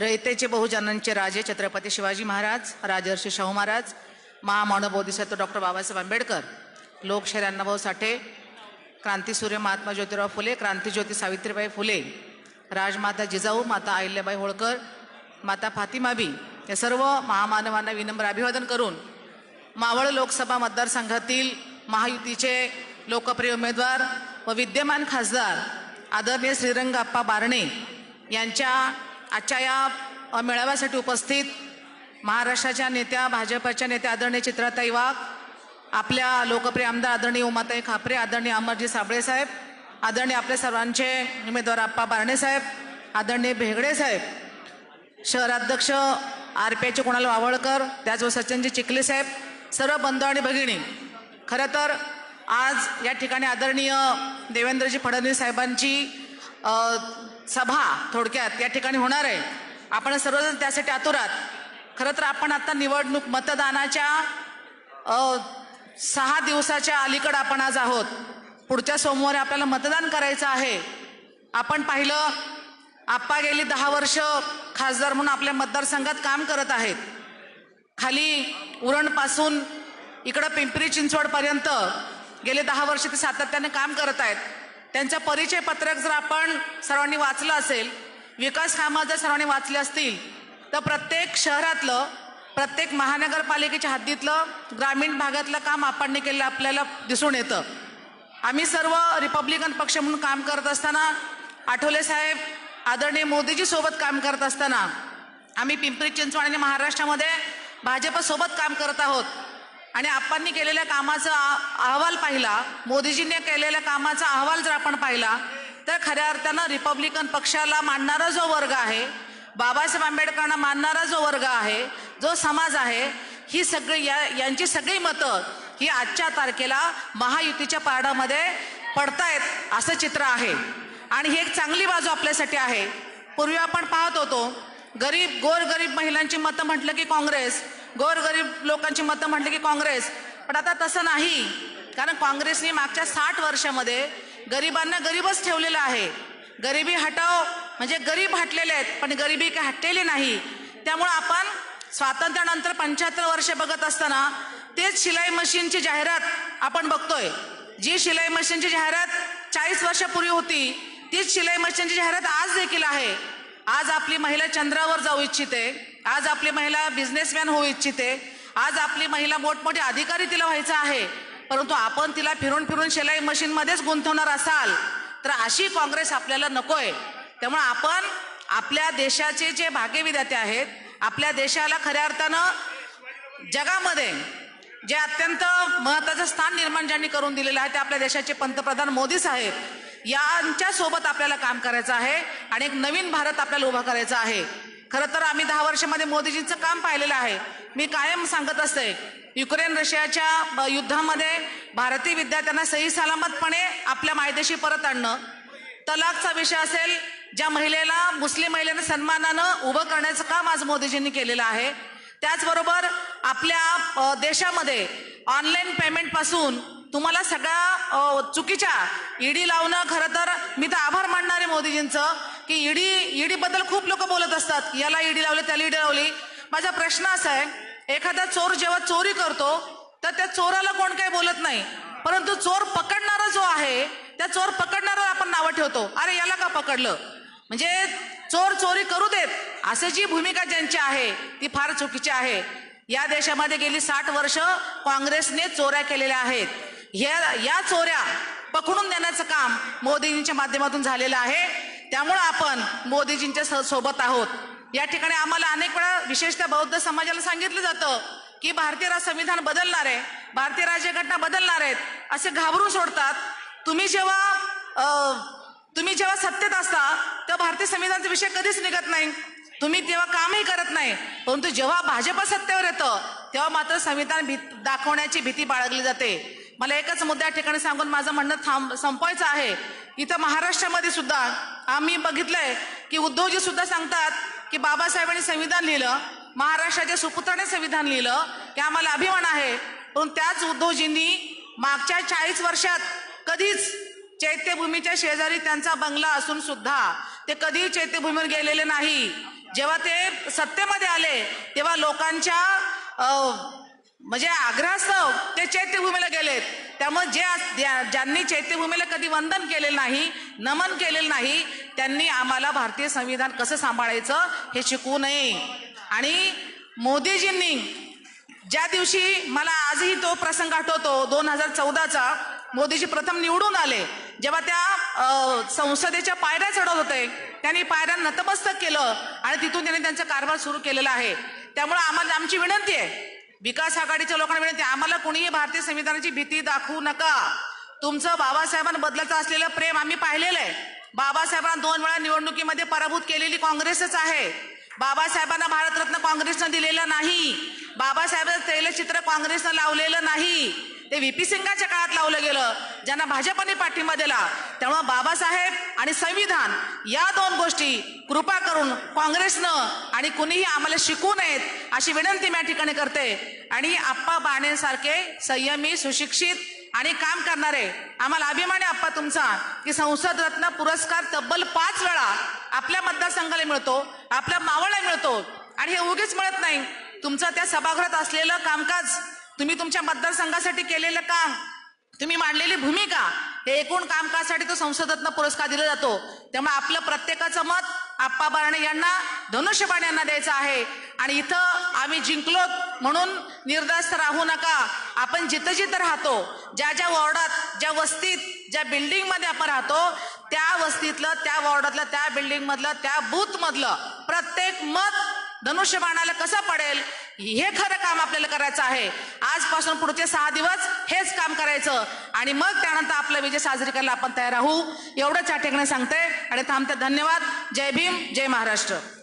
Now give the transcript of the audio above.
रयतेचे बहुजनांचे राजे छत्रपती शिवाजी महाराज राजर्षी शाहू महाराज महामानव बोधिसत्व डॉक्टर बाबासाहेब आंबेडकर लोकशाहीर अण्णाभाऊ साठे क्रांतीसूर्य महात्मा ज्योतिराव फुले क्रांतीज्योती सावित्रीबाई फुले राजमाता जिजाऊ माता अहिल्याबाई होळकर माता फातिमाबी या सर्व महामानवांना विनम्र अभिवादन करून मावळ लोकसभा मतदारसंघातील महायुतीचे लोकप्रिय उमेदवार व विद्यमान खासदार आदरणीय श्रीरंगाप्पा बारणे यांच्या आजच्या या मेळाव्यासाठी उपस्थित महाराष्ट्राच्या नेत्या भाजपच्या नेत्या आदरणीय चित्राताई वाघ आपल्या लोकप्रिय आमदार आदरणीय उमाताई खापरे आदरणीय अमरजी साबळे साहेब आदरणीय आपल्या सर्वांचे उमेदवार आप्पा बारणे साहेब आदरणीय भेगडे साहेब शहराध्यक्ष आर पी आयचे कुणाल वावळकर त्याचबरोबर सचिनजी चिखले साहेब सर्व बंधू आणि भगिनी खरं तर आज या ठिकाणी आदरणीय देवेंद्रजी फडणवीस साहेबांची सभा थोडक्यात या ठिकाणी होणार आहे. आपण सर्वजण त्यासाठी आतुर खरं तर आपण आता निवडणूक मतदानाच्या सहा दिवसाच्या अलीकडं आपण आज आहोत. पुढच्या सोमवारी आपल्याला मतदान करायचं आहे. आपण पाहिलं आप्पा गेली दहा वर्ष खासदार म्हणून आपल्या मतदारसंघात काम करत आहेत. खाली उरणपासून इकडं पिंपरी चिंचवडपर्यंत गेले दहा वर्ष ते सातत्याने काम करत आहेत. त्यांचं परिचय पत्रक जर आपण सर्वांनी वाचलं असेल विकास कामं जर सर्वांनी वाचले असतील तर प्रत्येक शहरातलं प्रत्येक महानगरपालिकेच्या हद्दीतलं ग्रामीण भागातलं काम आपण केलेलं आपल्याला दिसून येतं. आम्ही सर्व रिपब्लिकन पक्ष म्हणून काम करत असताना आठवले साहेब आदरणीय मोदीजी सोबत काम करत असताना आम्ही पिंपरी चिंचवड आणि महाराष्ट्रामध्ये भाजपसोबत काम करत आहोत. आणि आप्पांनी केलेल्या कामाचा अहवाल पाहिला मोदीजींनी केलेल्या कामाचा अहवाल जर आपण पाहिला तर खऱ्या अर्थानं रिपब्लिकन पक्षाला मानणारा जो वर्ग आहे बाबासाहेब आंबेडकरांना मानणारा जो वर्ग आहे जो समाज आहे ही सगळी या यांची सगळी मतं ही आजच्या तारखेला महायुतीच्या पारडामध्ये पडतायत असं चित्र आहे. आणि ही एक चांगली बाजू आपल्यासाठी आहे. पूर्वी आपण पाहत होतो गरीब गोरगरीब महिलांची मतं म्हटलं की काँग्रेस गोरगरीब लोकांची मतं म्हटली की काँग्रेस. पण आता तसं नाही. कारण काँग्रेसने मागच्या साठ वर्षामध्ये गरिबांना गरीबच ठेवलेलं आहे. गरिबी हटाव म्हणजे गरीब हटलेले आहेत पण गरिबी काही हटलेली नाही. त्यामुळं आपण स्वातंत्र्यानंतर पंच्याहत्तर वर्ष बघत असताना तेच शिलाई मशीनची जाहिरात आपण बघतोय. जी शिलाई मशीनची जाहिरात चाळीस वर्षापूर्वी होती तीच शिलाई मशीनची जाहिरात आज देखील आहे. आज आपली महिला चंद्रावर जाऊ इच्छिते. आज आपली महिला बिझनेसमॅन होऊ इच्छिते. आज आपली महिला मोठमोठे अधिकारी तिला व्हायचं आहे. परंतु आपण तिला फिरून फिरून शिलाई मशीनमध्येच गुंतवणार असाल तर अशी काँग्रेस आपल्याला नकोय. त्यामुळे आपण आपल्या देशाचे जे भाग्यविधाते आहेत आपल्या देशाला खऱ्या अर्थानं जगामध्ये जे अत्यंत महत्त्वाचं स्थान निर्माण ज्यांनी करून दिलेलं आहे ते आपल्या देशाचे पंतप्रधान मोदी साहेब यांच्यासोबत आपल्याला काम करायचं आहे आणि एक नवीन भारत आपल्याला उभा करायचा आहे. खरं तर आम्ही दहा वर्षामध्ये मोदीजींचं काम पाहिलेलं आहे. मी कायम सांगत असते युक्रेन रशियाच्या ब- युद्धामध्ये भारतीय विद्यार्थ्यांना सही सलामतपणे आपल्या मायदेशी परत आणणं. तलाकचा विषय असेल ज्या महिलेला मुस्लिम महिलेनं सन्मानानं उभं करण्याचं काम आज मोदीजींनी केलेलं आहे. त्याचबरोबर आपल्या देशामध्ये ऑनलाईन पेमेंटपासून तुम्हाला सगळ्या चुकीच्या ईडी लावणं खरं तर मी तर आभार मानणार आहे मोदीजींचं की ईडी ईडीबद्दल खूप लोक बोलत असतात याला ईडी लावली त्याला ईडी लावली. माझा प्रश्न असा आहे एखादा चोर जेव्हा चोरी करतो तर त्या चोराला कोण काही बोलत नाही. परंतु चोर पकडणारा जो आहे त्या चोर पकडणारा आपण नावं ठेवतो. अरे याला का पकडलं? म्हणजे चोर चोरी करू देत असे जी भूमिका ज्यांची आहे ती फार चुकीची आहे. या देशामध्ये गेली साठ वर्ष काँग्रेसने चोऱ्या केलेल्या आहेत. या या चोऱ्या पकडून देण्याचं काम मोदीजींच्या माध्यमातून झालेलं आहे. त्यामुळं आपण मोदीजींच्या स- सोबत आहोत. या ठिकाणी आम्हाला अनेक वेळा विशेषतः बौद्ध समाजाला सांगितलं जातं की भारतीय राज संविधान बदलणार आहे भारतीय राज्यघटना बदलणार आहेत असे घाबरून सोडतात. तुम्ही जेव्हा तुम्ही जेव्हा सत्तेत असता तेव्हा भारतीय संविधानाचा विषय कधीच निघत नाही. तुम्ही तेव्हा कामही करत नाही. परंतु जेव्हा भाजप सत्तेवर येतं तेव्हा मात्र संविधान भी दाखवण्याची भीती बाळगली जाते. मला एकच मुद्दा या ठिकाणी सांगून माझं म्हणणं थांब संपवायचं आहे. इथं महाराष्ट्रामध्ये सुद्धा आम्ही बघितलंय की उद्धवजी सुद्धा सांगतात की बाबासाहेबांनी संविधान लिहिलं महाराष्ट्राच्या सुपुत्राने संविधान लिहिलं हे आम्हाला अभिमान आहे. पण त्याच उद्धवजींनी मागच्या चाळीस वर्षात कधीच चैत्यभूमीच्या शेजारी त्यांचा बंगला असून सुद्धा ते कधी चैत्यभूमीवर गेलेले नाही. जेव्हा ते सत्तेमध्ये आले तेव्हा लोकांच्या म्हणजे आग्रहास्तव ते चैत्यभूमीला गेलेत. त्यामुळे जे ज्या- ज्यांनी चैत्यभूमीला कधी वंदन केलेलं नाही नमन केलेलं नाही त्यांनी आम्हाला भारतीय संविधान कसं सांभाळायचं हे शिकवू नये. आणि मोदीजींनी ज्या दिवशी मला आजही तो प्रसंग आठवतो दोन हजार चौदाचा मोदीजी प्रथम निवडून आले. जेव्हा त्या संसदेच्या पायऱ्या चढत होते त्यांनी पायऱ्या नतमस्तक केलं आणि तिथून त्यांनी त्यांचा कारभार सुरू केलेला आहे. त्यामुळे आम्हाला आमची विनंती आहे विकास आघाडीच्या लोकांना विनंती आम्हाला कुणीही भारतीय संविधानाची भीती दाखवू नका. तुमचं बाबासाहेबांबद्दलचं असलेलं प्रेम आम्ही पाहिलेलं आहे. बाबासाहेबांना दोन वेळा निवडणुकीमध्ये पराभूत केलेली काँग्रेसच आहे. बाबासाहेबांना भारतरत्न काँग्रेसनं दिलेलं नाही. बाबासाहेबांचं तैलचित्र काँग्रेसनं लावलेलं नाही. ते व्हीपी सिंगाच्या काळात लावलं गेलं. ज्यांना भाजपने पाठिंबा दिला त्यामुळं बाबासाहेब आणि संविधान या दोन गोष्टी कृपा करून काँग्रेसनं आणि कुणीही आम्हाला शिकू नयेत अशी विनंती मी या ठिकाणी करते. आणि आप्पा बाणेंसारखे संयमी सुशिक्षित आणि काम करणारे आम्हाला अभिमान आहे आप्पा तुमचा की संसद रत्न पुरस्कार तब्बल पाच वेळा आपल्या मतदारसंघाला मिळतो आपल्या मावळला मिळतो. आणि हे उगीच मिळत नाही. तुमचं त्या सभागृहात असलेलं कामकाज तुम्ही तुमच्या मतदारसंघासाठी केलेलं काम तुम्ही मांडलेली भूमिका हे एकूण कामकाजासाठी तो संसदरत्न पुरस्कार दिला जातो. त्यामुळे आपलं प्रत्येकाचं मत आप्पा बारणे यांना धनुष्यबाण यांना द्यायचं आहे. आणि इथं आम्ही जिंकलो म्हणून निर्धास्त राहू नका. आपण जिथं जिथं राहतो ज्या ज्या वॉर्डात ज्या वस्तीत ज्या बिल्डिंगमध्ये आपण राहतो त्या वस्तीतलं त्या वॉर्डातलं त्या बिल्डिंगमधलं त्या बूथमधलं प्रत्येक मत धनुष्यबाणाला कसं पडेल? हे खरं काम आपल्याला करायचं आहे. आजपासून पुढचे सहा दिवस हेच काम करायचं. आणि मग त्यानंतर आपला विजय साजरी करायला आपण तयार राहू. एवढंच या ठिकाणी सांगते. आणि थांबते. धन्यवाद. जय भीम. जय महाराष्ट्र.